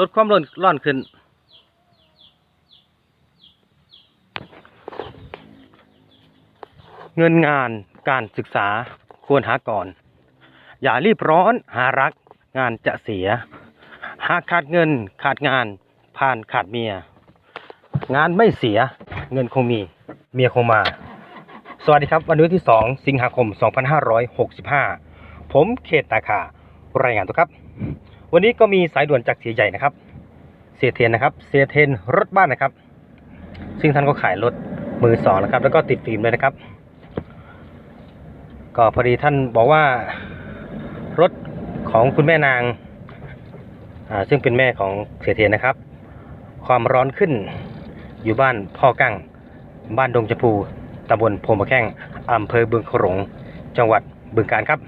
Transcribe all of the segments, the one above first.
ลดความร้อนร้อนขึ้น เงินงานการศึกษาควรหาก่อน อย่ารีบร้อนหารักงานจะเสีย หากขาดเงินขาดงานผ่านขาดเมีย งานไม่เสียเงินคงมีเมียคงมา สวัสดีครับ วันนี้ที่ 2 สิงหาคม 2565 ผมเขตตาขารายงานตัวครับ วันนี้ก็มีสายด่วนจากเสียใหญ่นะครับ เสียเทนนะครับ เสียเทนรถบ้านนะครับ ซึ่งท่านก็ขายรถมือสองนะครับ แล้วก็ติดฟิล์มด้วยนะครับ ก็พอดีท่านบอกว่ารถของคุณแม่นางอ่าซึ่งเป็นแม่ของเสียเทียนนะครับ ความร้อนขึ้นอยู่บ้านพ่อกั้ง บ้านดงจพูตำบลโพมะแข้งอำเภอบึงโขหลงจังหวัดบึงกาฬครับ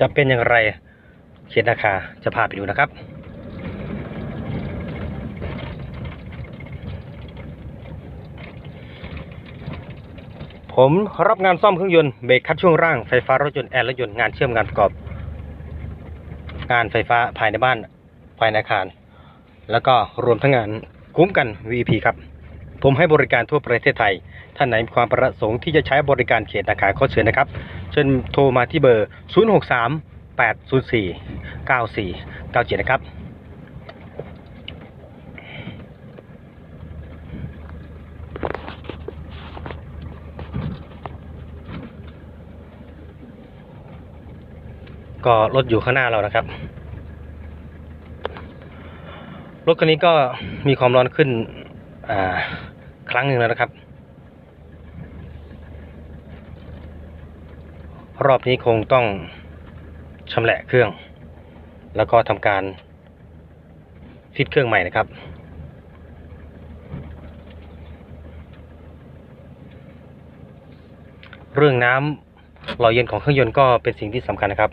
จะเป็นอย่างไรเขียนราคาจะพาไปดูนะครับ ผมรับงานซ่อมเครื่องยนต์เบรกคัดช่วงร่างไฟฟ้ารถยนต์แอร์รถยนต์งานเชื่อมงานประกอบ งานไฟฟ้าภายในบ้านภายในอาคาร แล้วก็รวมทั้งงานคุ้มกัน VP ครับ ผมให้บริการทั่วประเทศไทย ท่านไหนมีความประสงค์ที่จะใช้บริการเขตนาคาขอเชิญนะครับเชิญโทรมาที่เบอร์ 063 804 94 97 นะครับก็รถอยู่ข้างหน้าเรานะครับ รถคันนี้ก็มีความร้อนขึ้น อ่า รั้งหนึ่งแล้วนะครับ รอบนี้คงต้องชำแหละเครื่อง แล้วก็ทำการฟิตเครื่องใหม่นะครับเรื่องน้ำหล่อเย็นของเครื่องยนต์ก็เป็นสิ่งที่สำคัญนะครับ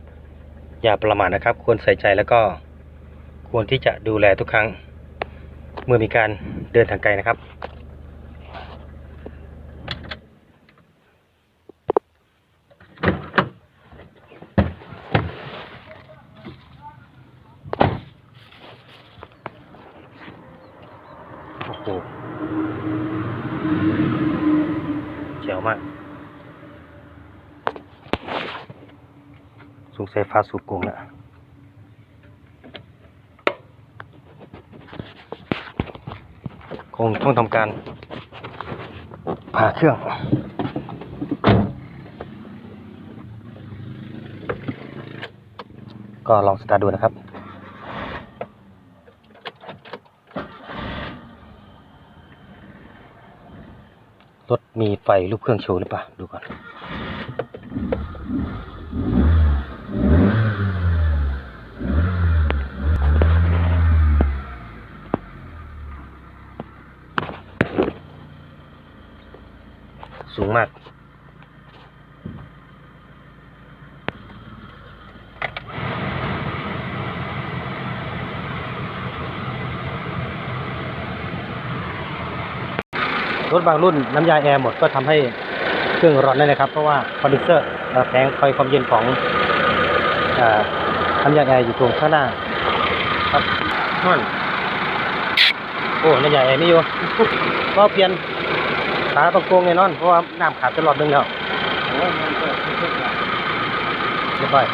อย่าประมาทนะครับ ควรใส่ใจแล้วก็ควรที่จะดูแลทุกครั้ง เมื่อมีการเดินทางไกลนะครับ อ้โหเจ๋วมาก สูงสัยฟ้าสูบกงแล้วคงต้องทำการผ่าเครื่องก็ลองสตาร์ดูนะครับ รถมีไฟรูปเครื่องโชว์หรือเปล่า ดูก่อน สูงมาก รถบางรุ่นน้ำยาแอร์หมดก็ทำให้เครื่องร้อนได้เลยครับ เพราะว่าคอนดิเซอร์แผงคอยความเย็นของอน้ำยาแอร์อยู่ตรงข้างหน้าครับนั่นโอ้น้ำยาแอร์นี่อยู่ก็เปลี่ยนขาตรงโกงแน่นอนเพราะว่าน้ำขาดตลอดนึงแล้วเรียบร้อย